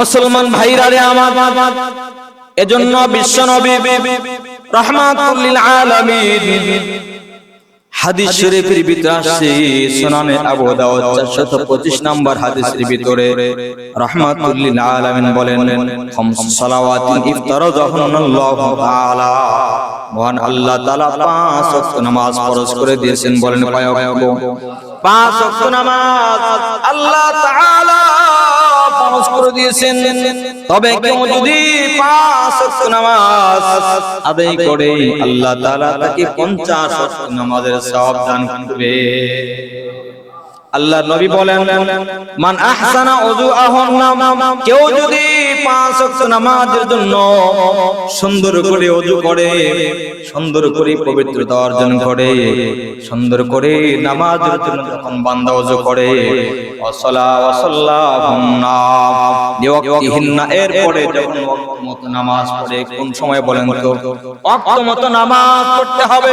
মুসলমান ভাইরা রে আমার। এজন্য বিশ্ব নবী রহমাতুল্লিল আলামিন হাদিস শরীফের ভিতরে আসছে, সুনানে আবু দাউদ 425 নম্বর হাদিসের ভিতরে রহমাতুল্লিল আলামিন বলেন, খামস সালাওয়াতিন ইফতারাদাহুন্নাল্লাহু তাআলা। মহান আল্লাহ তাআলা পাঁচ ওয়াক্ত নামাজ ফরজ করে দিয়েছেন বলেন, পাঁচ ওয়াক্ত নামাজ আল্লাহ তাআলা ফরজ করে দিয়েছেন। তবে কেউ যদি পাঁচ ওয়াক্ত নামাজ আদায় করে, আল্লাহ তাআলা তাকে 50 ওয়াক্ত নামাজের সওয়াব দান করবে। আল্লাহ নবী বলেন, মান আহসানা কেউ যদি পাঁচ ওয়াক্ত নামাজের জন্য সুন্দর করে ওযু করে, সুন্দর করে পবিত্রতা অর্জন করে, সুন্দর করে নামাজের জন্য যখন বান্দা ওযু করে ওয়াসালা ওয়াসাল্লাহুন্না লিওয়াক্তিহিন্না। এরপরে যখন মতো নামাজ পড়ে, কোন সময় বলেন তো? ওয়াক্ত মতো নামাজ পড়তে হবে।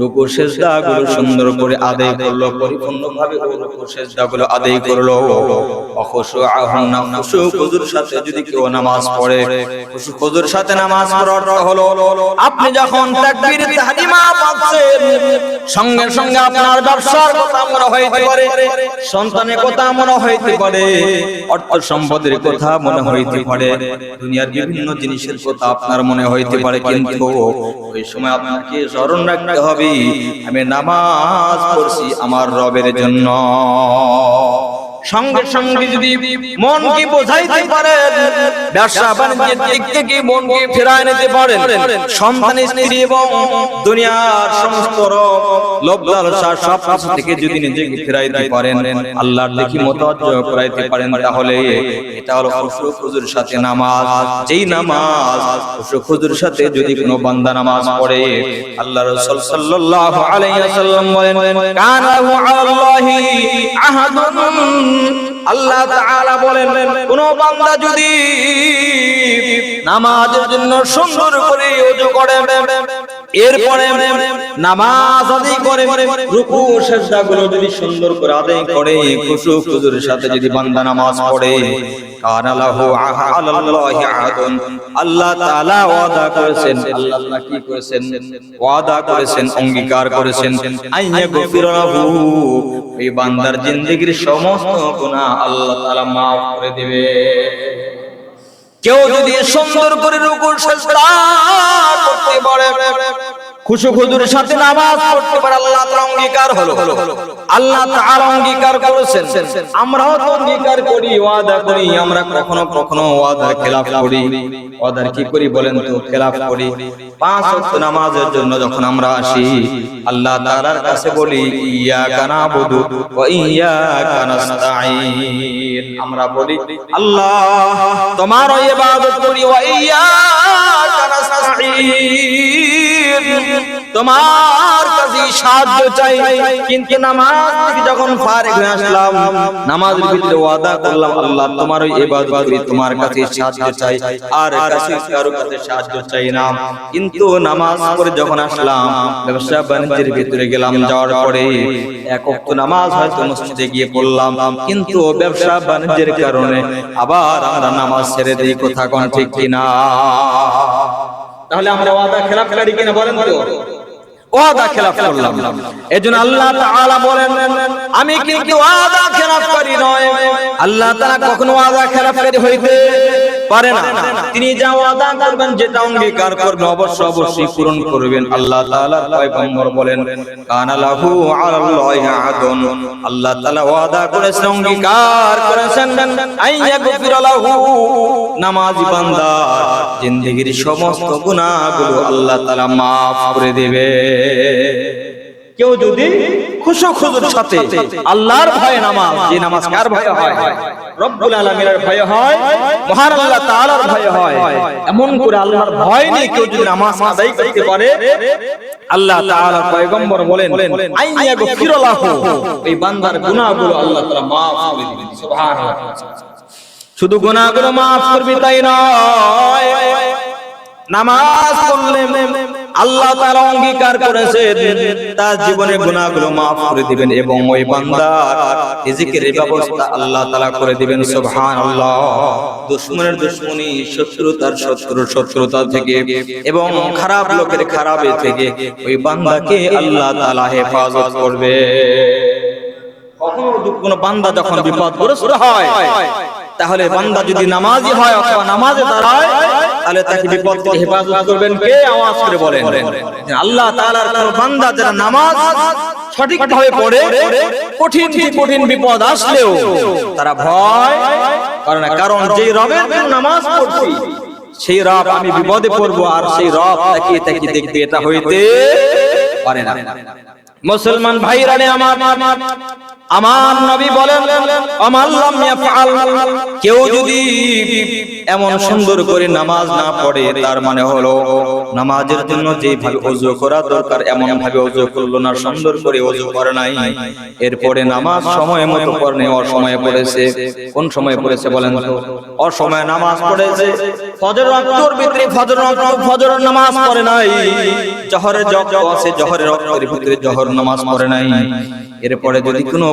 রুকু সেজদাগুলো সুন্দর করে আদায় করল রুকু সেজদাগুলো আদায় করল। সঙ্গে সঙ্গে আপনার ব্যবসার কথা মনে হইতে পারে, সন্তানের কথা মনে হইতে পারে, অর্থ সম্পদের কথা মনে হইতে পারে, দুনিয়ার বিভিন্ন জিনিসের কথা আপনার মনে হইতে পারে, কিন্তু ওই সময় আপনাকে স্মরণ রাখতে হবে আমি নামাজ পড়ছি আমার রবের জন্য। সঙ্গে সঙ্গে যদি মনকে বোঝাইতে পারেন ব্যবসা বাণিজ্যের দিক থেকে মনকে ফেরায় নিতে পারেন। সন্তান স্ত্রী এবং দুনিয়ার সমস্ত লোভ লালসা সব কিছু থেকে যদি নিজেকে ফেরাই ফেরাইতে পারেন। আল্লাহর দেখি মতওয়াজ্জ করাইতে পারেন। তাহলে এটা হলো খুশু খুজুর সাথে নামাজ। যেই নামাজ খুশু খুজুর সাথে যদি কোনো বান্দা নামাজ পড়ে আল্লাহ রাসূল সাল্লাল্লাহু আলাইহি ওয়াসাল্লাম বলেন কানা লাহু আলাল্লাহি আহাদুন আল্লাহ তাআলা বলেন কোন বান্দা যদি নামাজের জন্য সুন্দর করে ওযু করে এরপরে নামাজ আদায় করে, রুকু, সেজদাগুলো যদি সুন্দর করে আদায় করে, খুশু খুজুর সাথে যদি বান্দা নামাজ পড়ে কানা লাহু আলাল্লাহি আহাদুন। আল্লাহ তাআলা ওয়াদা করেছেন, আল্লাহ কি করেছেন? ওয়াদা করেছেন, অঙ্গীকার করেছেন। আইয়া গফিরাহু, এই বান্দার জিন্দেগীর সমস্ত গুনাহ আল্লাহ তাআলা maaf করে দিবে। কেউ যদি সুন্দর করে রুকুর করতে পারে খুশু খুজুর সাথে নামাজ পড়তে পারে, আল্লাহ তাআলা অঙ্গীকার হলো। আল্লাহ তাআলা অঙ্গীকার করেছেন। আমরাও তো অঙ্গীকার করি, ওয়াদা করি। আমরা কখনো কখনো ওয়াদার খেলাফ করি। ওয়াদার কি করি বলেন তো? খেলাফ করি। পাঁচ ওয়াক্ত নামাজের জন্য যখন আমরা আসি, আল্লাহ তাআলার কাছে বলি, ইয়াকা নাবুদু ওয়া ইয়াকা নাস্তাঈন। আমরা বলি, আল্লাহ তোমার ইবাদত করি, ওয়া ইয়াকা নাস্তাঈন। তোমার কাছে সাহায্য চাই। কিন্তু নামাজ থেকে যখন ফারিগ হয়ে আসলাম, নামাজের ভিতরে ওয়াদা করলাম, আল্লাহ তোমার ওই তোমার কাছে সাহায্য চাই। আর কাছে কারও কাছে সাহায্য চাই না। কিন্তু নামাজ যখন আসলাম, ব্যবসা বাণিজ্যের ভিতরে গেলাম, যাওয়ার পরে এক ওয়াক্ত নামাজ হয়তো মসজিদে গিয়ে পড়লাম। কিন্তু ব্যবসা বাণিজ্যের কারণে আবার আমরা নামাজ ছেড়ে দিই, কথা কোন ঠিক কিনা? তাহলে আমরা ওয়াদা খেলাফ করি কিনা বলেন তো? ওয়াদা খেলাফ করলাম। এজন্য আল্লাহ তাআলা বলেন, আমি কি ওয়াদা খেলাফ করি নয়। আল্লাহ তাআলা কখনো ওয়াদা খেলাফ করি হইতে পারে না। তিনি যা ওয়াদা করবেন যেটা অঙ্গীকার করবেন অবশ্য অবশ্যই পূরণ করবেন। আল্লাহ তাআলা পয়গম্বর বলেন কানা লাহু আলাল্লাহি আহাদুন। আল্লাহ তাআলা ওয়াদা করেছেন অঙ্গীকার করেছেন আইয়া গফিরা লাহু নামাজি বান্দা। জিন্দেগীর সমস্ত গুনাহগুলো আল্লাহ তাআলা maaf করে দেবে। কেউ যদি খুশু খুজুর সাথে আল্লাহর ভয়ে নামাজ, যে নামাজ কার ভয়ে হয়? রব্বুল আলামিনের ভয়ে হয়, মহান আল্লাহ তাআলার ভয়ে হয়। এমন করে আল্লাহর ভয় নিয়ে কেউ যদি নামাজ আদায় করতে পারে, আল্লাহ তাআলা পয়গম্বর বলেন আইয়া গফিরালাহু এই বান্দার গুনাহগুলো আল্লাহ তাআলা maaf করে দিবেন, সুবহানাল্লাহ। শুধু গুনাহগুলো maaf করবে তাই নয় নামাজ আল্লাহ তাআলা অঙ্গীকার করেছেন তার জীবনে গুনাহগুলো maaf করে দিবেন এবং ওই বান্দার ব্যবস্থা আল্লাহ করে দিবেন শত্রুতার শত্রুর শত্রুতা থেকে এবং খারাপ লোকের থেকে ওই বান্দাকে আল্লাহ হেফাজত করবে। কোনো বান্দা যখন বিপদগ্রস্ত হয়, তাহলে বান্দা যদি নামাজি হয় অথবা নামাজে দাঁড়ায় তাহলে তাকে বিপদ থেকে হেফাজত করবেন। কে আওয়াজ করে বলেন? আল্লাহ তাআলার কোন বান্দা যারা নামাজ সঠিকভাবে পড়ে কঠিন কঠিন বিপদ আসলেও তারা ভয় করে না। কারণ যে রবের জন্য নামাজ পড়ছি সেই রব আমি বিপদে পড়ব আর সেই রব তাকিয়ে তাকিয়ে দেখবে এটা হইতে পারে না। মুসলমান ভাইরা আমার আমার নবী বলেন কেউ যদি এমন সুন্দর করে নামাজ না পড়ে, তার মানে হলো নামাজের জন্য যেভাবে করা দরকার এমন ভাবে করল না, সুন্দর করে করে নাই। এরপরে নামাজ সময় মতো পড়নে অসময়ে পড়েছে। কোন সময় পড়েছে বলেন অসময়ে নামাজ পড়েছে। নামাজ পড়ে নাই। জহরের ওয়াক্ত আছে, জহরের ভিতরে জহর নামাজ পড়ে নাই। এরপরে যদি কোনো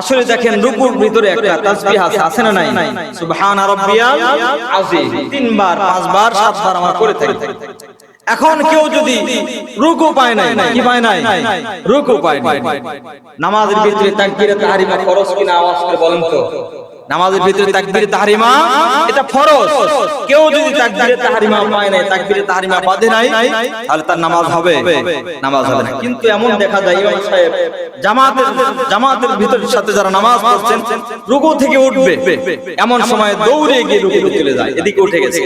আসলে দেখেন রুকুর ভিতরে একটা তাসবিহ আছে আছে না নাই? সুবহান রাব্বিয়াল আযীম তিনবার পাঁচবার সাতবার আমরা করে থাকি। এখন কেউ যদি রুকু পায় নাই কি পায় নাই? রুকু পায় নাই। নামাজের ভিতরে তাকবীরে তাহরিমা খরচ কিনা আওয়াজ করে বলেন তো? নামাজের ভিতরে তাকবীরে তাহরিমা এটা ফরজ। কেউ যদি তাকবীরে তাহরিমা পায় নাই তাকবীরে তাহরিমা বাঁধে নাই তাহলে তার নামাজ হবে। নামাজ হবে। না। কিন্তু এমন দেখা যায় ইমাম সাহেব জামাতের জামাতের ভিতরের সাথে যারা নামাজ পড়ছেন রুকু থেকে উঠবে। এমন সময় দৌড়ে গিয়ে রুকুতে চলে যায় এদিকে উঠে গেছে।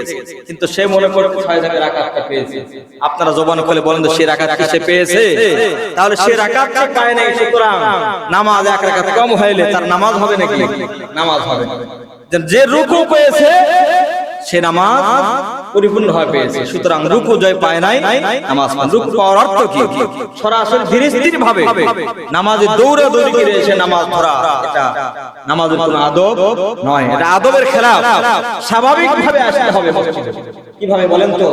কিন্তু সে মনে করে ছয় জায়গায় রাকাতটা পেয়েছে। আপনারা জবান খুলে বলেন তো সে রাকাত কি সে পেয়েছে? তাহলে সে রাকাতটা পায় নাই সুতরাং নামাজ এক রাকাত কম হইলে তার নামাজ হবে নাকি? নামাজ হবে। যে রুকু পেয়েছে, সে নামাজ পরিপূর্ণ হয়ে পেয়েছে। সুতরাং রুকু জয় পায় নাই। নামাজ রুকু পাওয়ার অর্থ কি? সরাসরি ধীরে স্থির ভাবে নামাজে দৌড়ে দৌড়ে গিয়ে এসে নামাজ ধরা। এটা নামাজের কোনো আদব নয়। এটা আদবের খেলা স্বাভাবিক ভাবে আসতে হবে মসজিদে। কীভাবে বলেন তো?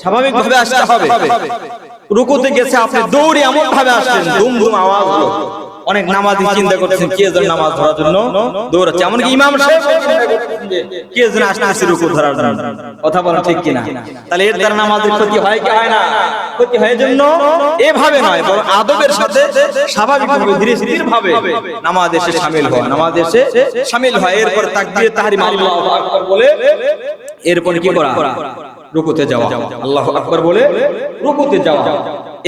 স্বাভাবিকভাবে আসতে হবে। রুকুতে গেছে আপনি দৌড়ে এমন ভাবে আসছেন ধুম আওয়াজ অনেক নামাজি চিন্তা করছেন, কে যেন নামাজ ধরার জন্য দৌড়াচ্ছে। এমনকি ইমাম কে যেন আসতেছে রুকু ধরার জন্য। কথা বলেন ঠিক কিনা? তাহলে এর দ্বারা নামাজের ক্ষতি হয় কি হয় না? ক্ষতি হয় জন্য এভাবে নয়, বরং আদবের সাথে স্বাভাবিকভাবে, ধীরে স্থির ভাবে নামাজ এসে হয় নামাজ এসে হয় এরপর বলে এরপর কি করা? রুকুতে যাওয়া। আল্লাহ আকবর বলে রুকুতে যাওয়া।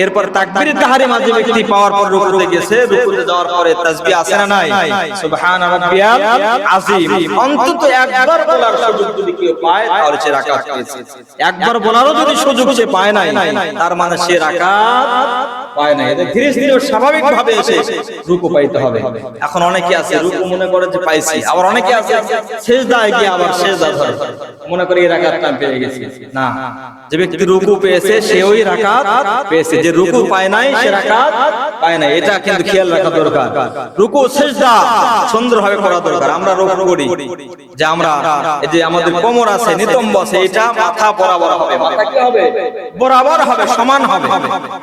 এরপর তাকবীর তাহরিমা যে ব্যক্তি পাওয়ার পর রুকুতে গেছে রুকুতে যাওয়ার পরে তাসবিহ আছে না নাই। সুবহান রাব্বিয়াল আযীম অন্তত একবার বলার সুযোগ যদি কেউ পায় তাহলে সে রাকাত পেয়েছে। একবার বলারও যদি সুযোগ সে পায় নাই তার মানে সে রাকাত পায় নাই। এটা ধীরে ধীরে স্বাভাবিক ভাবে এসে রুকু পাইতে হবে। এখন অনেকে আছে রুকু মনে করে যে পাইছি। আবার অনেকে আছে সেজদায় গিয়ে আবার সেজদা ধরে। মনে করে এই রাকাতটা পেয়ে গেছি। না যে ব্যক্তি রুকু পেয়েছে সে ওই রাকাত পেয়েছে যে রুকু পায় নাই সে রাকাত পায় নাই। এটা কিন্তু খেয়াল রাখা দরকার। রুকু সেজদা সুন্দরভাবে করা দরকার। আমরা রুকু করি। যে আমরা এই যে আমাদের কোমর আছে নিতম্ব আছে এটা মাথা বরাবর হবে। মাথা কি হবে। বরাবর হবে সমান হবে।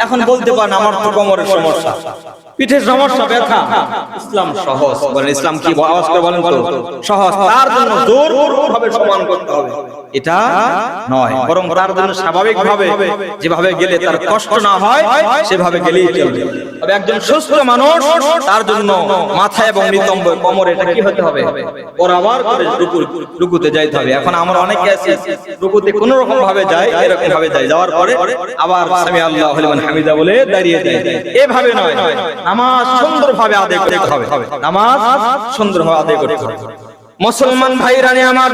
এখন বলতে পারেন আমার তো কোমরের সমস্যা। পিঠের সমস্যা ব্যথা। ইসলাম সহজ। বলেন ইসলাম কি আওয়াজ করে বলেন তো? সহজ। তার জন্য জোর ভাবে সমান করতে হবে। এটা নয়। বরং তার জন্য স্বাভাবিক ভাবে যেভাবে গেলে তার কষ্ট না হয় সেভাবে গেলেই চলবে। তবে একজন সুস্থ মানুষ তার জন্য মাথা এবং নিতম্ব কোমর এটা কি হতে হবে? বরাবর করে রুকু রুকুতে যাইতে হবে। এখন আমরা অনেকে আছি রুকুতে কোন রকম ভাবে যায় এরকম ভাবে যায় যাওয়ার পরে আবার সামি আল্লাহ লিমান হামিদা বলে দাঁড়িয়ে যায় এভাবে নয়। নামাজ সুন্দরভাবে আদায় করতে হবে। নামাজ সুন্দরভাবে আদায় করতে হবে। মুসলমান ভাইরানি আমার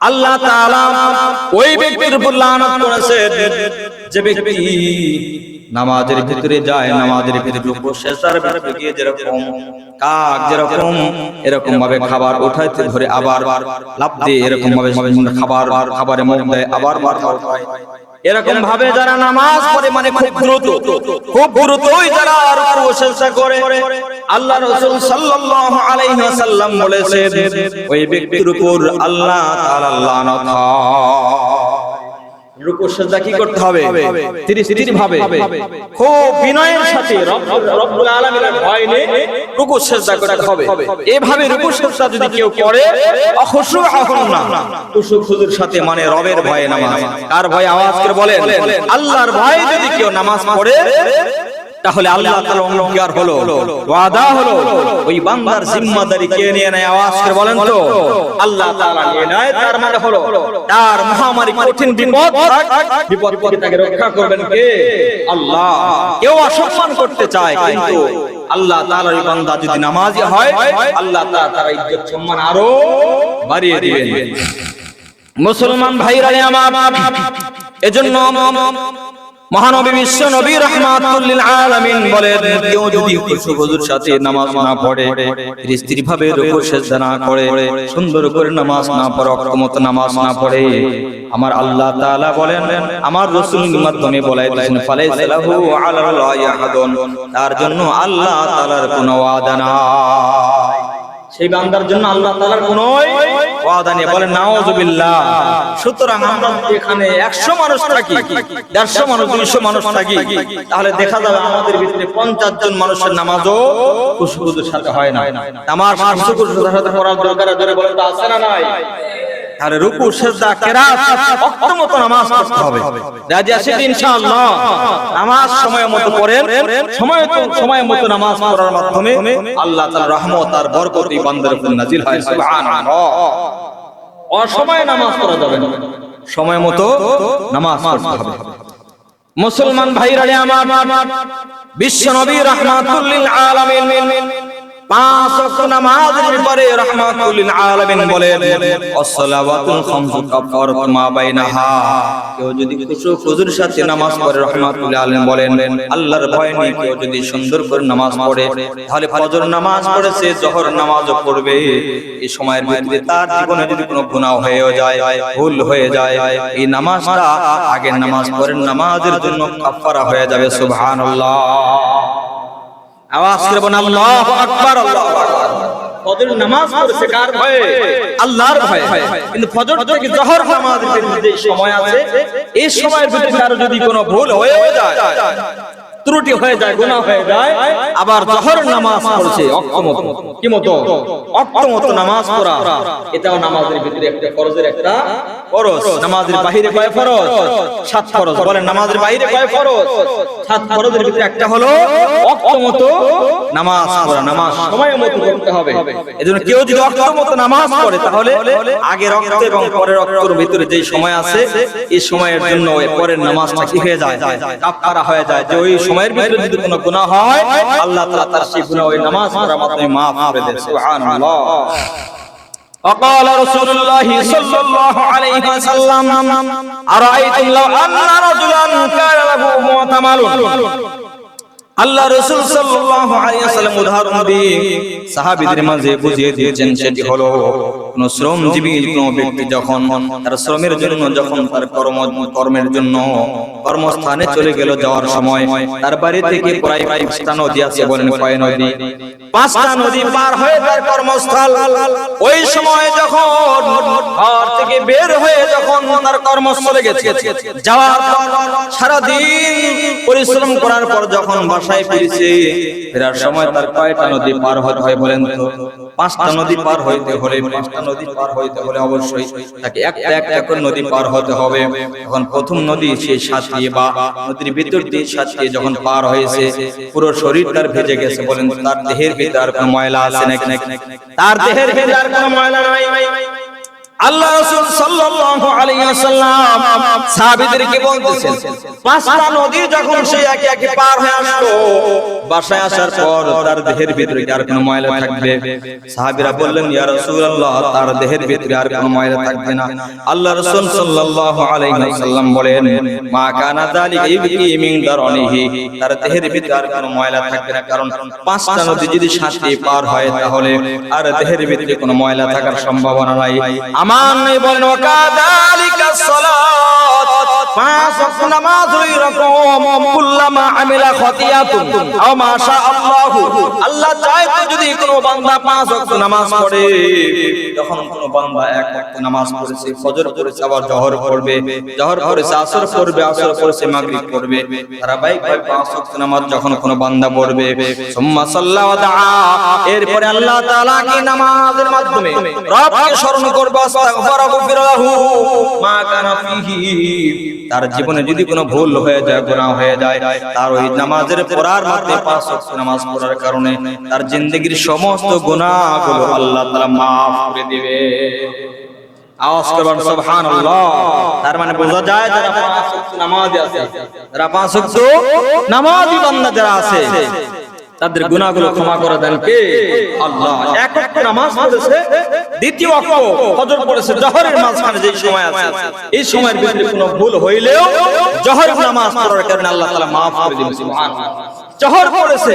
আল্লাহ ওই ব্যক্তির উপর করেছেন। যে ব্যক্তি নামাজের ভিতরে যায়, নামাজের ভিতরে এরকম ভাবে খাবার উঠাইতে ধরে আবার লাভ দিয়ে এরকম ভাবে খাবার, খাবারে দেয়, আবার উঠায় এরকম ভাবে যারা নামাজ পড়ে মানে খুব দ্রুত, খুব রুকু করে। আল্লাহ রাসূল সাল্লাল্লাহু আলাইহি ওয়াসাল্লাম বলেছেন, ওই ব্যক্তির উপর আল্লাহ তাআলা লানত রুকু কি করতে হবে? ভাবে। খুব বিনয়ের সাথে রব্বুল আলামিনের ভয় নিয়ে রুকু করতে হবে। এভাবে রুকু যদি কেউ করে অখুশু না। খুশু সাথে মানে রবের ভয়ে নামাজ। কার ভয়ে আওয়াজ করে বলেন? আল্লাহর ভয়ে যদি কেউ নামাজ পড়ে তাহলে আল্লাহ তাআলা অঙ্গীকার হলো ওয়াদা হলো ওই বান্দার জিম্মাদারি কে নিয়ে নেয় আওয়াজ করে বলেন তো? আল্লাহ তাআলা নিয়ে নেয় তার মানে হলো তার মহামারী কঠিন বিপদ বিপদ থেকে তাকে রক্ষা করবেন কে? আল্লাহ। কেউ অসম্মান করতে চায় কিন্তু আল্লাহ তাআলার ওই বান্দা যদি নামাজি হয় আল্লাহ তাআলা তার ইজ্জত সম্মান আরও বাড়িয়ে দিবেন। মুসলমান ভাইরা আমার এজন্য মহানবী বিশ্ব নবী রহমাতুল্লিল আলামিন বলেন, কেউ যদি খুশু হুজুর সাথে নামাজ না পড়ে স্ত্রী ভাবে রুকু সেজদা না করে, সুন্দর করে নামাজ না পড়ে, অক্ষমত নামাজ না পড়ে, আমার আল্লাহ তাআলা বলেন, আমার রাসূলের মাধ্যমে বলাই দিয়েছেন, ফালাইসা লাহু আলাল্লাহি আহাদুন, তার জন্য আল্লাহ তাআলার কোনো ওয়াদা নাই। সেই বান্দার জন্য আল্লাহ তাআলার কোনো ওয়াদা নেই বলেন, নাউজুবিল্লাহ। সুতরাং আমরা এখানে 100 মানুষ থাকি 150 মানুষ 200 মানুষ তাহলে দেখা যাবে আমাদের ভিতরে 50 জন মানুষের নামাজও না। আমার আরে রুকু, সেজদা, কেরাত নামাজ পড়তে হবে। রাজি ইনশাআল্লাহ? নামাজ সময় মতো সময় সময় মতো নামাজ পড়ার মাধ্যমে আল্লাহ তাআলার রহমত আর বরকত এই বান্দার উপর হয়। সুবহানাল্লাহ। অসময়ে নামাজ পড়া যাবে না। সময় মতো নামাজ পড়তে হবে। মুসলমান ভাইরা, আমার বিশ্ব নবী রাহমাতুল্লিল আলামিন নামাজ নামাজও পড়বে। এই সময়ের তার জীবনে যদি কোনো গুনাহ হয়েও যায়, ভুল হয়ে যায়, এই আগের নামাজ পড়েন নামাজের জন্য কাফারা হয়ে যাবে, সুবহানাল্লাহ। আওয়াজ করে বলেন আল্লাহু আকবার আল্লাহু আকবার। ফজর নামাজ পড়ছে কার ভয়ে? আল্লাহর ভয়ে। কিন্তু ফজর থেকে জোহর নামাজের যে সময় আছে। এই সময়ের ভিতরে কারও যদি কোনো ভুল হয়ে যায় ত্রুটি হয়ে যায়, গুনাহ হয়ে যায়, আবার জোহর নামাজ পড়ছে অক্ষমত কি মতো? অক্ষমত নামাজ পড়া। এটাও নামাজের ভিতরে একটা ফরজের একটা ফরজ। নামাজের বাইরে কয় ফরজ? সাত ফরজ। বলেন, নামাজের বাইরে কয় ফরজ? সাত ফরজের ভিতরে একটা হলো অক্ষমত নামাজ পড়া। নামাজ সময় মতো করতে হবে। এজন্য কেউ যদি অক্ষমত নামাজ পড়ে, তাহলে আগে রক্ত এবং পরের রক্তের ভিতরে যে সময় আছে, এই সময়ের জন্য পরের নামাজটা কি হয়ে যায়? কাফারা হয়ে যায় যে ওই সময়ের ভিতরে যদি কোনো গুনাহ হয় আল্লাহ তাআলা তার সেই গুনাহ ওই নামাজ পড়ার মাধ্যমে maaf করে দেন সুবহানাল্লাহ وقال رسول الله صلى الله عليه وسلم أرأيتم لو أن رجلا كان له معتمل আল্লাহ রাসূল সাল্লাল্লাহু আলাইহি ওয়াসাল্লাম উদাহরণ দিয়ে সাহাবীদের মাঝে বুঝিয়ে দিয়েছেন, সেটি হলো কোন শ্রমজীবী কোন ব্যক্তি যখন তার শ্রমের জন্য, যখন তার কর্ম, কর্মের জন্য কর্মস্থানে চলে গেল যাওয়ার সময়, তার বাড়ি থেকে প্রায় পাঁচটা নদী আছে বলেন কয় নদী? পাঁচটা নদী পার হয়ে তার কর্মস্থল। ওই সময় যখন ঘর থেকে বের হয়ে যখন তার কর্মস্থলে গেছে, যাওয়ার পরিশ্রম করার পর যখন বাসায় ফিরেছে ফেরার সময় তার কয়টা নদী পার হতে হয় বলেন তো? পাঁচটা নদী পার হইতে হলে, পাঁচটা নদী পার হইতে হলে অবশ্যই তাকে একটা একটা করে নদী পার হতে হবে। তখন প্রথম নদী সে সাঁতরিয়ে বা নদীর ভিতর দিয়ে সাঁতরিয়ে যখন পার হয়েছে, পুরো শরীর তার ভেজে গেছে বলেন। তার দেহের ভিতরে কোনো ময়লা আছে নাকি? তার দেহের ভিতরে কোনো ময়লা নাই। আল্লাহ রাসূল সাল্লাল্লাহু আলাইহি ওয়াসাল্লাম সাহাবীদেরকে বলতেছেন, পাঁচটা নদী যখন সে একে একে পার হয়ে আসলো, বাসায় আসার পর তার দেহের ভিতরে আর কোনো ময়লা থাকবে? সাহাবীরা বললেন, ইয়া রাসূলুল্লাহ, তার দেহের ভিতরে আর কোনো ময়লা থাকবে না। আল্লাহ রাসূল সাল্লাল্লাহু আলাইহি ওয়াসাল্লাম বলেন, মা কানা যালিকা ইবকি মিন দারনিহি, তার দেহের ভিতরে আর কোনো ময়লা থাকবে না, কারণ পাঁচটা নদী যদি সাতটি পার হয় তাহলে আর দেহের ভিতরে কোনো ময়লা থাকার সম্ভাবনা নাই। আমার বলেন দালিকা সালাত। পাঁচ ওয়াক্ত নামাজ রকম। কুল্লামা আমিলা খতিয়াতুন। আও মাশা আল্লাহ আল্লাহ চায় তো যদি কোনো বান্দা পাঁচ ওয়াক্ত নামাজ পড়ে। যখন কোনো বান্দা এক ওয়াক্ত নামাজ পড়েছে ফজর পড়েছে আবার জহর পড়বে। জহর পড়েছে আসর পড়বে আসর পড়েছে মাগরিব পড়বে। ধারাবাহিক ভাবে পাঁচ ওয়াক্ত নামাজ যখন কোনো বান্দা পড়বে সুম্মা সাল্লা ওয়া দাআ। এরপরে আল্লাহ তাআলা কি নামাজের মাধ্যমে রবকে স্মরণ করবে? আস্তাগফার গফিরাহু মা কানা ফিহি। তার জীবনে যদি কোনো ভুল হয়ে যায় গোনা হয়ে যায় তার ওই নামাজের পড়ার মধ্যে পাঁচ নামাজ পড়ার কারণে তার জিন্দগির সমস্ত গুনাহগুলো আল্লাহ তাআলা মাফ করে দিবে। আওয়াজ করবেন সুবহানাল্লাহ। তার মানে বোঝা যায় যারা পাঁচ ওয়াক্ত নামাজ আছে। যারা পাঁচ ওয়াক্ত নামাজি বান্দা যারা আছে। তাদের গুণাগুলো ক্ষমা করে দেন। কে? আল্লাহ। এক এক নামাজ পড়েছে, দ্বিতীয় অক্ষ ফজর পড়েছে, জহরের মাঝখানে যে সময় আছে, এই সময়ের ভিতরে কোনো ভুল হইলেও জহরের নামাজ পড়ার কারণে আল্লাহ তাআলা মাফ করে দিবেন, সুবহানাল্লাহ। জহর পড়েছে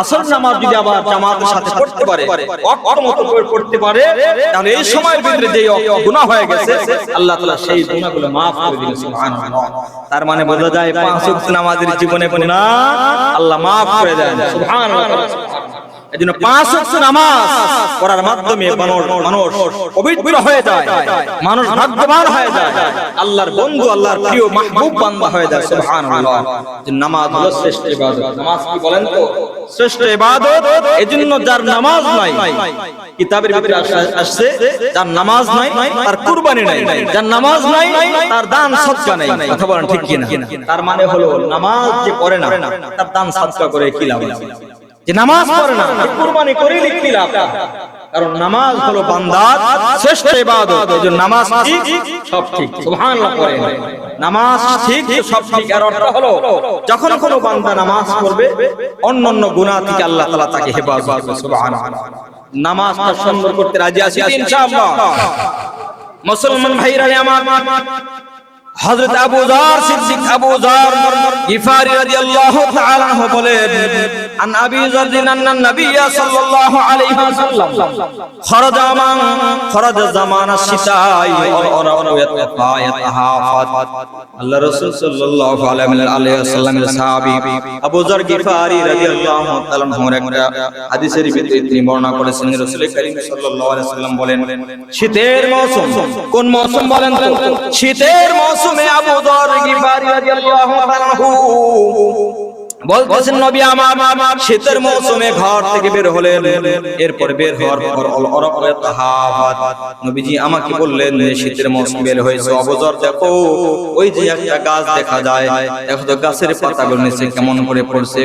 আসর নামাজ যদি আবার জামাতের সাথে পড়তে পারে ওয়াক্ত মতো করে পড়তে পারে তাহলে এই সময়ের ভিতরে যে গুনাহ হয়ে গেছে আল্লাহ তাআলা সেই গুনাহগুলো maaf করে সুবহানাল্লাহ। তার মানে বোঝা যায় পাঁচ ওয়াক্ত নামাজের জীবনে গুনাহ আল্লাহ মাফ করে দেন সুবহানাল্লাহ। এজন্য পাঁচ ওয়াক্ত নামাজ পড়ার মাধ্যমে মানুষ মানুষ পবিত্র হয়ে যায়। মানুষ ভাগ্যবান হয়ে যায়। আল্লাহর বন্ধু আল্লাহর প্রিয় মাহবুব বান্দা হয়ে যায়। সুবহানাল্লাহ। যে নামাজ হলো শ্রেষ্ঠ ইবাদত। নামাজ কি বলেন তো? শ্রেষ্ঠ ইবাদত। এজন্য যার নামাজ নাই কিতাবের ভিতরে আসছে যার নামাজ নাই তার কুরবানি নাই। যার নামাজ নাই তার দান সদকা নাই। কথা বলেন ঠিক কিনা? তার মানে হলো নামাজ যে করে না তার দান সদকা করে কি লাভ? যে নামাজ পড়ে না। কুরবানি করে লিখতে লাভ কারণ নামাজ হলো বান্দার শ্রেষ্ঠ ইবাদত। এই জন্য নামাজ ঠিক সব ঠিক। সুবহানাল্লাহ পড়ে নামাজ ঠিক সব ঠিক। এর অর্থ হলো যখন কোনো বান্দা নামাজ পড়বে অন্যান্য গুনাহ থেকে আল্লাহ তাআলা তাকে হেফাজত করবে। সুবহানাল্লাহ। নামাজটা সুন্দর করতে রাজি আছি। ইনশাআল্লাহ। মুসলমান ভাইরা আমার হযরত আবু যার সিদ্দিক আবু যার গিফারি রাদিয়াল্লাহু তাআলা বলেন আন আবি যার আন্না নবী সাল্লাল্লাহু আলাইহি ওয়াসাল্লাম খরাজা মান খরাজা জামানা শিতাই ওয়া ওয়া ইয়াতাহাফাত আল্লাহ রাসূল সাল্লাল্লাহু আলাইহি ওয়াসাল্লামের সাহাবী আবু যার গিফারি রাদিয়াল্লাহু তাআলা আনহুর একটা হাদিসের ভিতরে তিনি বর্ণনা করেছেন রাসূল করিম সাল্লাল্লাহু আলাইহি ওয়াসাল্লাম বলেন শীতের মৌসুম কোন মৌসুম বলেন শীতের মৌসুমে আবু দর গিফারি রাদিয়াল্লাহু তাআলা বলতেছেন নবী আমার শীতের মৌসুমে ঘর থেকে বের হলেন। এরপর বের হওয়ার পর। নবীজি আমাকে বললেন শীতের মৌসুম বের হয়েছে। অবজর দেখো ওই যে একটা গাছ দেখা যায়। দেখো তো গাছের পাতাগুলো নিচে কেমন করে পড়ছে।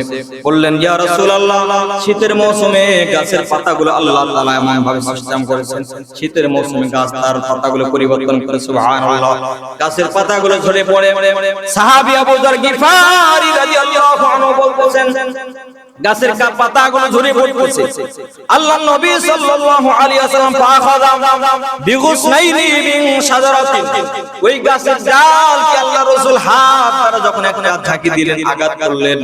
বললেন ইয়া রাসূলুল্লাহ শীতের মৌসুমে গাছের পাতাগুলো আল্লাহ তাআলা এমন ভাবে সিস্টেম করেছেন। শীতের মৌসুমে গাছ তার পাতাগুলো পরিবর্তন করে সুবহানাল্লাহ। গাছের পাতাগুলো ঝরে পড়ে। সাহাবী আবু যর গিফারি রাদিয়াল্লাহু আনহু বলতেছেন গাছের কা- পাতাগুলো ঝরে পড়ছে আল্লাহ নবী সাল্লাল্লাহু আলাইহি ওয়াসাল্লাম ফাখাযা বিগুসনাইনি মিন শাজারাতিন। ওই গাছের ডাল কি আল্লাহ রাসূল হাত দ্বারা যখন একটা ঝাঁকি দিলেন, আঘাত করলেন,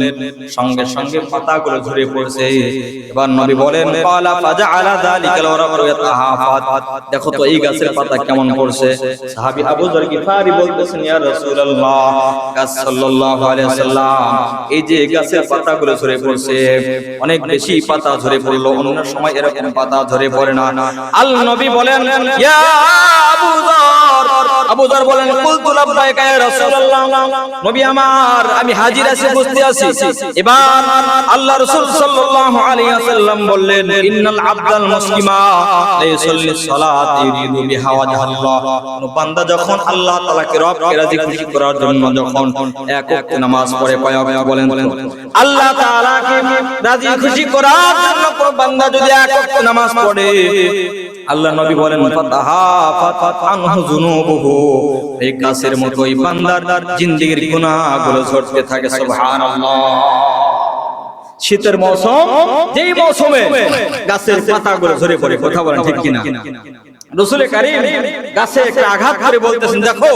সঙ্গে সঙ্গে পাতাগুলো ঝরে পড়ছে। এবার নবী বলেন, ক্বালা ফাজআলা যালিকাল ওয়ারাকু ইয়াতাহাফাত দেখো তো এই গাছের পাতা কেমন পড়ছে। সাহাবী আবু যর গিফারি বলতেছেন, ইয়া রাসূলুল্লাহ। গাছ সাল্লাল্লাহু আলাইহি ওয়াসাল্লাম, এই যে গাছের পাতাগুলো ঝরে পড়ছে অনেক বেশি পাতা ধরে পড়ল অন্য সময় এরকম পাতা ধরে পড়ে না। আল নবী বলেন ইয়া আবু যর বলেন নবী আমার, আমি হাজির আছি বুঝতে আছি। এবার আল্লাহ রাসূল সাল্লাল্লাহু আলাইহি বললেন, ইন্নাল মুসলিমা আল্লাহ পড়ে আল্লাহ নামাজ পড়ে, আল্লাহ নবী বলেন ফাতাহাফাত আনহু যুনুবুহু। এই গাছের মতো এই বান্দার জিন্দেগীর গুনাহগুলো ঝরতে থাকে, সুবহানাল্লাহ। শীতের মৌসুম, যেই মৌসুমে গাছের পাতাগুলো ঝরে পড়ে, কথা বলেন ঠিক কিনা? রসুল কারিম গাছে একটা আঘাত করে বলতেছেন, দেখো,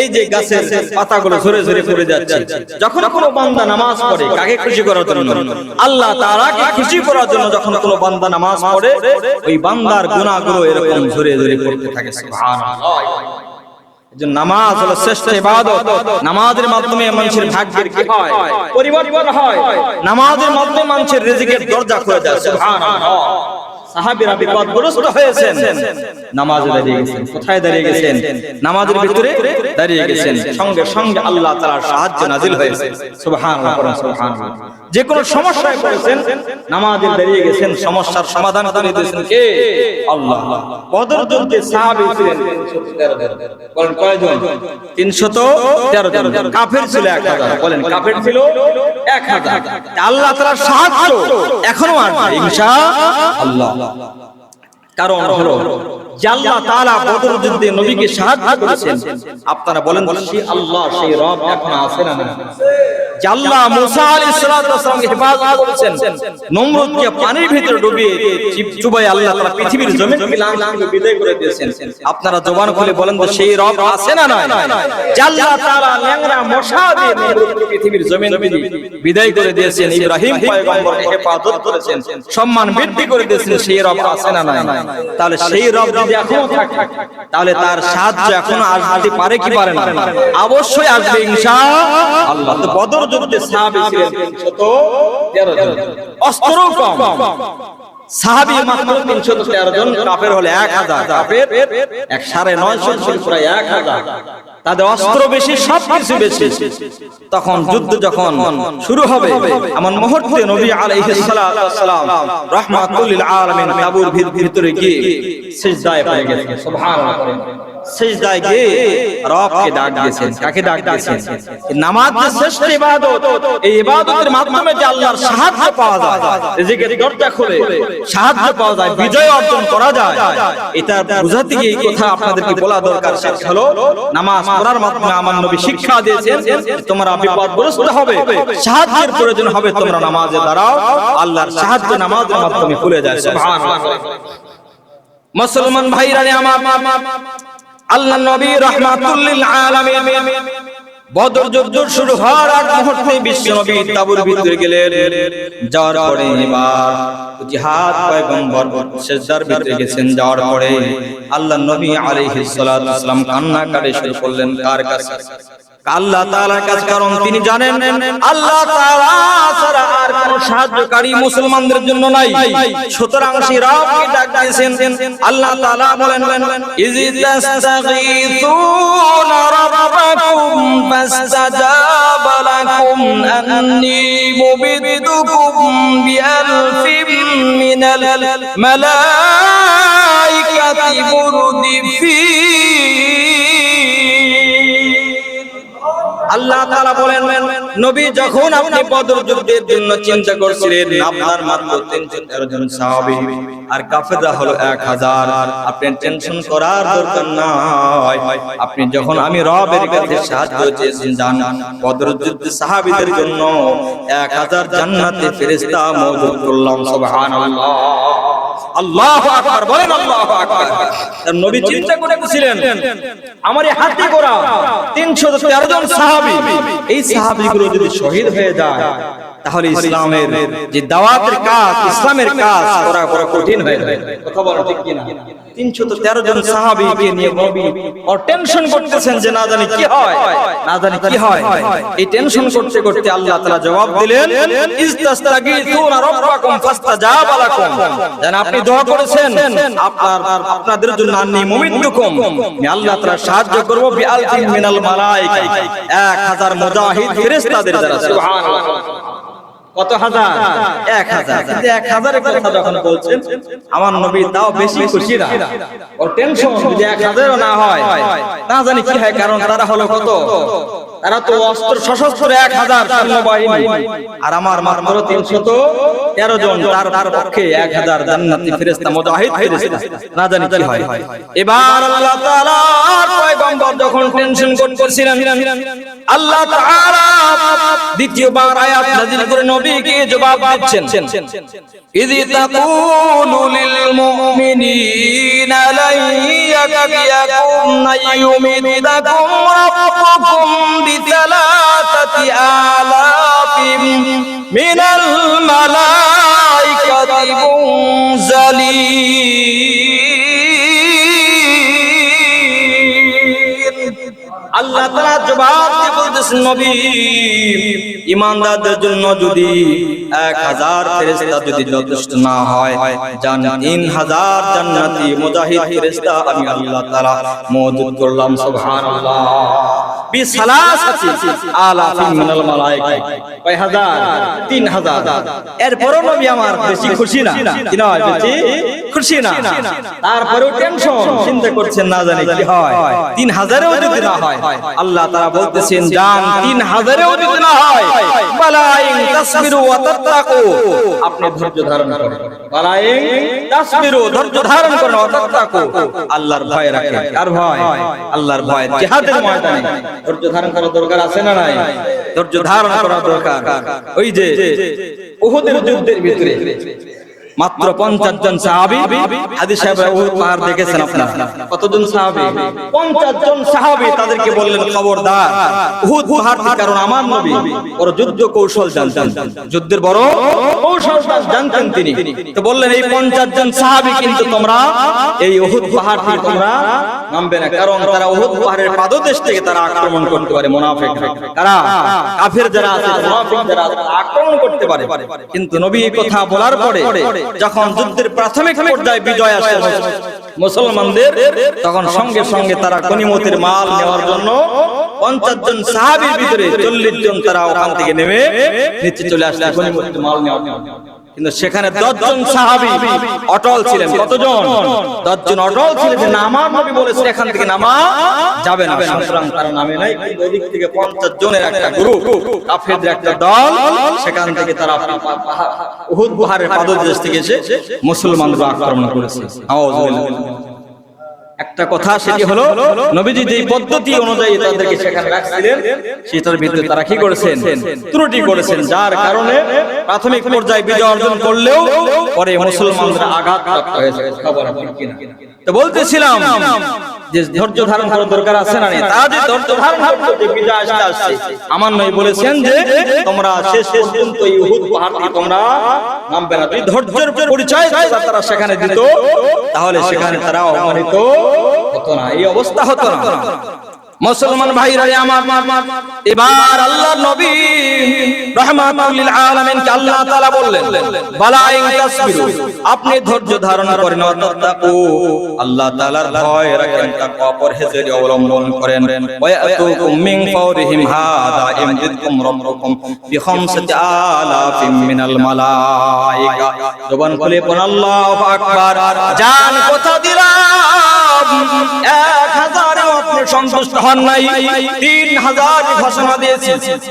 এই যে গাছের পাতাগুলো ঝরে ঝরে পড়ে যাচ্ছে, যখন কোনো বান্দা নামাজ পড়ে কাকে খুশি করার জন্য? আল্লাহ তাআলাকে খুশি করার জন্য যখন কোনো বান্দা নামাজ পড়ে, ওই বান্দার গুনাহগুলো এরকম ঝরে ঝরে পড়তে থাকে, সুবহানাল্লাহ। নামাজ হলো শ্রেষ্ঠ ইবাদত। নামাজের মাধ্যমে মানুষের ভাগ্যের কি হয়? পরিবর্তন হয়। নামাজের মাধ্যমে মানুষের রিজিকের দরজা খুলে যায় সুবহানাল্লাহ। সাহাবীরা বিপদগ্রস্ত হয়েছেন। নামাজে দাঁড়িয়ে গেছেন। কোথায় দাঁড়িয়ে গেছেন? নামাজের ভিতরে দাঁড়িয়ে গেছেন। সঙ্গে সঙ্গে আল্লাহ সাহায্য নাজিল হয়েছে। যে কোনো সমস্যায় পড়েছেন, নামাজে দাঁড়িয়ে গেছেন, সমস্যার সমাধান দিয়েছেন কে? আল্লাহ। সাহাবী ছিলেন। 313 জন? বলেন কয়জন 313 জন। কাফের ছিল 1000 বলেন, কাফের ছিল 1000 আল্লাহ সাহায্য এখনও আসবে ইনশাআল্লাহ কারণ হলো যে আল্লাহ তাআলা বদর যুদ্ধে নবীকে সাহায্য করেছেন আপনারা বলেন সেই আল্লাহ সেই রব এখন আছে না না? যে আল্লাহ মুসা আলাইহিস সালামকে হেফাজত করেছেন নমরুদকে পানির ভিতরে ডুবিয়ে চুবাই আল্লাহ তাআলা পৃথিবীর জমিন থেকে লাং লাং করে বিদায় করে দিয়েছেন। আপনারা জবান খুলে বলেন তো সেই রব আছে না নয় যে আল্লাহ তাআলা ল্যাংড়া মশা দিয়ে নমরুদকে পৃথিবীর জমিন বিদায় করে দিয়েছেন ইব্রাহিম পয়গম্বরকে হেফাজত করেছেন। সম্মান বৃদ্ধি করে দিয়েছেন সেই রব আছে না নয় তাহলে সেই রব যদি এখনও থাকে তাহলে তার সাহায্য এখনও আসতে পারে কি পারে না? অবশ্যই আসবে ইনশাআল্লাহ তো বদর যুদ্ধে সাহাবী ছিলেন। 313 জন। অস্ত্রও কম। সাহাবী মাত্র 313 জন। কাফের হলে 1000 কাফের এক সাড়ে 900 ছিল প্রায় 1000 তাদের অস্ত্র বেশি সব কিছু বেশি। তখন যুদ্ধ যখন শুরু হবে, এমন মুহূর্তে নবী আলাইহিস সালাতু ওয়াসসালাম রাহমাতুল আলামিন তাবুর ভিতরে গিয়ে সিজদায় পড়ে গেছেন সুবহানাল্লাহ। সিজদায় গিয়ে রবকে ডাক দিয়েছেন। কাকে ডাক দিয়েছেন? নামাজ যে শ্রেষ্ঠ ইবাদত, এই ইবাদতের মাধ্যমে যে আল্লাহর সাহায্য পাওয়া যায়, রিজিকের দরজা খুলে সাহায্য পাওয়া যায়, বিজয় অর্জন করা যায়, এটা বোঝাতে গিয়ে কথা আপনাদেরকে বলা দরকার। সেটা হলো নামাজ পড়ার মাধ্যমে আমার নবী শিক্ষা দিয়েছেন তোমরা বিপদগ্রস্ত হবে। সাহায্যের প্রয়োজন হবে তোমরা নামাজে দাঁড়াও আল্লাহর সাহায্য নামাজের মাধ্যমে খুলে যায় মুসলমান ভাইরা আমার আল্লাহ নবী রহমাতুল্লিল আলামিন বদর যুদ্ধ শুরু হওয়ার আগ মুহূর্তে বিশ্ব নবী তাবুর ভিতরে গেলেন। যাওয়ার পরে এবার জিহাদ পয়গম্বর সেজদার ভিতরে গেছেন। যাওয়ার পরে আল্লাহ নবী আলাইহিস সালাম কান্না করে শুরু করলেন, কার কাছে? আল্লাহ তাআলার কাছে, কারণ তিনি জানেন আল্লাহ সাহায্যকারী মুসলমানদের জন্য নাই। সুতরাং সেই রবকে ডাক দিয়েছেন? আল্লাহ তাআলা বলেন তাস্তাগীথুনা রাব্বাকুম ফাস্তাজাবা মালাইকাতি আল্লাহ তাআলা বলেন, নবী যখন আপনি বদর যুদ্ধের জন্য চিন্তা করছিলেন, আপনার মাত্র 313 জন সাহাবী, আর কাফেররা হলো 1000 আপনি টেনশন করার দরকার নাই। আপনি যখন আমি রবের কাছে সাহায্য চেয়েছেন জান বদর যুদ্ধে সাহাবীদের জন্য 1000 জান্নাতে ফেরেশতা মওজুদ করলাম, সুবহানাল্লাহ। আল্লাহু আকবার, বলেন আল্লাহ আকবার। তার নবী চিন্তা করে বলেছিলেন, আমার এই হাতে গোড়া 313 জন সাহাবী, এই সাহাবীগুলো যদি শহীদ হয়ে যায় তাহলে ইসলামের যে দাওয়াতের কাজ ইসলামের কাজ করা বড় কঠিন হয়ে যাবে কথা বলো ঠিক কিনা? 313 জন সাহাবীকে নিয়ে নবী আর টেনশন করতেছেন যে না জানি কি হয় না জানি কি হয়। এই টেনশন করতে করতে আল্লাহ তাআলা জবাব দিলেন ইস্তাস্তাগীতুনা রাব্বাকুম ফাস্তাজাবা লাকুম যেন আপনি দোয়া করেছেন আপনার আপনাদের জন্য আমি আল্লাহ তাআলা সাহায্য করব বিআলফিন মিনাল মালাইকা 1000 মুজাহিদ ফেরেশতাদের দ্বারা। সুবহানাল্লাহ। কত হাজার? এক হাজার। এক হাজারের কথা যখন বলছেন, আমার নবী তাও বেশি খুশি না। ওর টেনশন যদি এক হাজারও না হয়, না জানি কি হয়, কারণ তারা হলো কত? তারা তো অস্ত্র সশস্ত্র এক হাজার সৈন্যবাহিনী। আর আমার মাত্র তিনশত তেরো জন, তার তার পক্ষে এক হাজার জান্নাতি ফেরেস্তা মুজাহিদ ফেরেস্তা না জানি কি হয়। এবার আল্লাহ তাআলার পয়গম্বর যখন টেনশন করতেছিলেন আল্লাহ তাআলা দ্বিতীয়বার আয়াত নাযিল করে নবীকে জবাব দিচ্ছেন। ইযি তাকুলু লিল মুমিনিনা লাই আইয়ুমিদাকুম রাব্বুকুম বিসালাসাতি আলাফিম মিনাল মালাইকাতি মুনজালিন আল্লাহ তারা জবাব দিয়ে বলতেছেন, নবী ইমানদারদের জন্য যদি এক হাজার ফেরেস্তা যদি যথেষ্ট না হয় জান তিন হাজার জান্নাতি মুজাহিদ ফেরেস্তা আমি আল্লাহ তারা মজুদ করলাম, সুবহানাল্লাহ। বিসালাসাতি আলাফিন মিনাল মালায়েকা কয় হাজার? তিন হাজার। এরপরও নবী আমার বেশি খুশি না। কি নয় বেশি? খুশি না। তারপরেও টেনশন চিন্তা করছেন না জানি কি হয়। তিন হাজারেও যদি না হয়। আল্লাহ তারা বলতেছেন জান তিন হাজারেও যদি না হয় বালাইন তাসবিরু ওয়া তাত্তাকু। আপনি ধৈর্য ধারণ করেন। বালাইন তাসবিরু ধৈর্য ধারণ করেন ওয়া তাত্তাকু। আল্লাহর ভয় রাখেন। কার ভয়? আল্লাহর ভয়। জিহাদের ময়দানে। ধৈর্য ধারণ করার দরকার আছে না নাই? ধৈর্য ধারণ করা দরকার। ওই যে উহুদের যুদ্ধের ভিতরে। মাত্র পঞ্চাশ জন সাহাবি? হাদিস সাহেব দেখেছেন আপনারা? কতজন সাহাবি? পঞ্চাশ জন সাহাবি তাদেরকে বললেন, খবরদার কারণ আমার নবী? ওর যুদ্ধ কৌশল জানতেন। যুদ্ধের বড় কৌশল জানতেন তিনি। তো বললেন, এই পঞ্চাশ জন সাহাবি কিন্তু তোমরা এই উহুদ পাহাড় থেকে তোমরা নামবে না। কারণ তারা উহুদ পাহাড়ের পাদদেশ থেকে তারা আক্রমণ করতে পারে, মুনাফিক। কারা? কাফের যারা আছে, মুনাফিক যারা আক্রমণ করতে পারে। কিন্তু নবী কথা বলার পরে যখন যুদ্ধের প্রাথমিক পর্যায়ে বিজয় আসে মুসলমানদের তখন সঙ্গে সঙ্গে তারা কনিমতের মাল নেওয়ার জন্য পঞ্চাশ জন সাহাবির ভিতরে চল্লিশ জন তারা ওখান থেকে নেমে নিচে চলে আসলে মাল নেওয়ার। কিন্তু সেখানে দশজন সাহাবি অটল ছিলেন। কতজন? দশজন অটল ছিলেন। যে নামা নবী বলেছে এখান থেকে নামা যাবে না। সুতরাং তার নামে নাই। কিন্তু ওদিক থেকে পঞ্চাশ জনের একটা গ্রুপ কাফেরদের একটা দল সেখান থেকে তারা উহুদ পাহাড়ের পাদদেশ থেকে এসে মুসলমানরা আক্রমণ করেছে। আউযুবিল্লাহ। একটা কথা সেটি হলো নবীজি যেই পদ্ধতি অনুযায়ী তাদেরকে সেখানে রাখছিলেন সেটার ভিতরে তারা কি করেছেন? ত্রুটি করেছেন যার কারণে প্রাথমিক পর্যায়ে বিজয় অর্জন করলেও পরে মুসলমানরা আঘাত প্রাপ্ত হয়েছে খবর তো বলতেছিলাম যে ধৈর্য ধারণ করার দরকার আছে না নেই। তারা যে ধৈর্য ধারণ করছে যে বিজয় আসতে আসছে। আমার নয় বলেছেন যে তোমরা শেষ শেষ পর্যন্ত এই উহুদ পাহাড় থেকে তোমরা নামবে না। যদি ধৈর্যের পরিচয় তারা সেখানে দিত তাহলে সেখানে তারা অপমানিত হতো না, এই অবস্থা হতো না। মুসলমান ভাইরা আমার এবার আল্লাহর নবী রহমাতুল আলামিন কে আল্লাহ তাআলা বললেন বালাইন তাসবিরু আপনি ধৈর্য ধারণ করেন অততাকু আল্লাহ তাআলার ভয় রাখেন তাকওয়া পরহেজের অবলম্বন করেন। ওয়াতুকুম মিন ফাওরিহিম হাদা, ইমদিদকুম রাব্বুকুম বিখামসাতি আলাফিম মিনাল মালাইকা। জবান খুলে পড় আল্লাহু আকবার। জান কথা দিলাম। সন্তুষ্ট হন নাই। তিন হাজার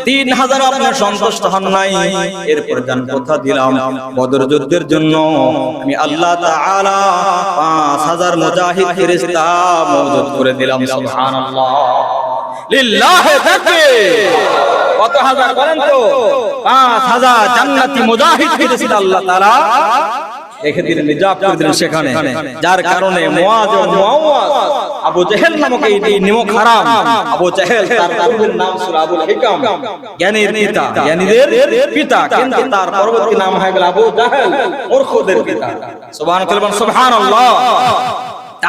তিন হাজার আপনি সন্তুষ্ট হন নাই। আল্লাহ তাআলা পাঁচ হাজার মুজাহিদ ফেরেশতা করে দিলাম। জান্নাতি মুজাহিদ আল্লাহ তাআলা রেখে দিলেন রিজার্ভ করে দিলেন সেখানে। যার কারণে মুয়াজ ও মুআওয়াজ আবু জেহেল নামক এই নিমক হারাম আবু জেহেল তার পূর্বের নাম ছিল আবুল হিকাম। জ্ঞানীর পিতা জ্ঞানীদের পিতা কিন্তু তার পরবর্তী নাম হয়ে গেল আবু জাহেল মূর্খদের পিতা। সুবহান সুবহানাল্লাহ।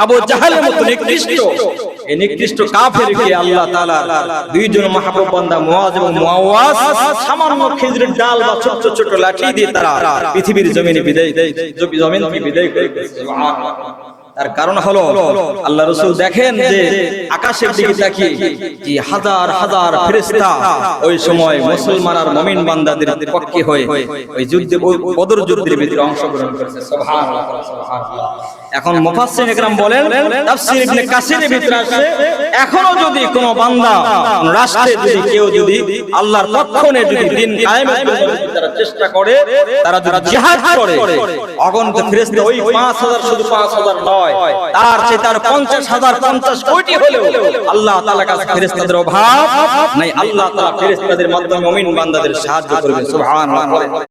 আবু জাহেলের মতো নিকৃষ্ট। এই নিকৃষ্ট কাফেরকে আল্লাহ তাআলা দুইজন মাহবুব বান্দা মুয়াজ এবং মুআওয়াজ সামান্য খেজুরের ডাল বা ছোট ছোট লাঠি দিয়ে তারা পৃথিবীর জমিনে বিদায় জমিন থেকে বিদায় করে। সুবহানাল্লাহ। তার কারণ হলো, আল্লাহ রসুল দেখেন যে আকাশের দিকে তাকিয়ে কি হাজার হাজার ফেরেশতা ওই সময় মুসলমান আর মুমিন বান্দাদের পক্ষে হয়ে ওই যুদ্ধে বদর যুদ্ধের ভিতরে অংশগ্রহণ করেছে। এখন মুফাসসির ইকরাম বলেন, তাফসীর ইবনে কাসিরের ভিতরে আসে, এখনও যদি কোনো বান্দা রাষ্ট্রে যদি কেউ যদি আল্লাহর পক্ষ যদি দিন কায়েমের জন্য চেষ্টা করে তারা জিহাদ করে অগণিত ফেরেশতা ওই 5000 শুধু 5000 নয় তার চেয়ে তার 50000 50 কোটি হলেও আল্লাহ তাআলার কাছে ফেরেশতাদের অভাব নাই আল্লাহ তাআলা ফেরেশতাদের মাধ্যমে মুমিন বান্দাদের সাহায্য করবে সুবহানাল্লাহ।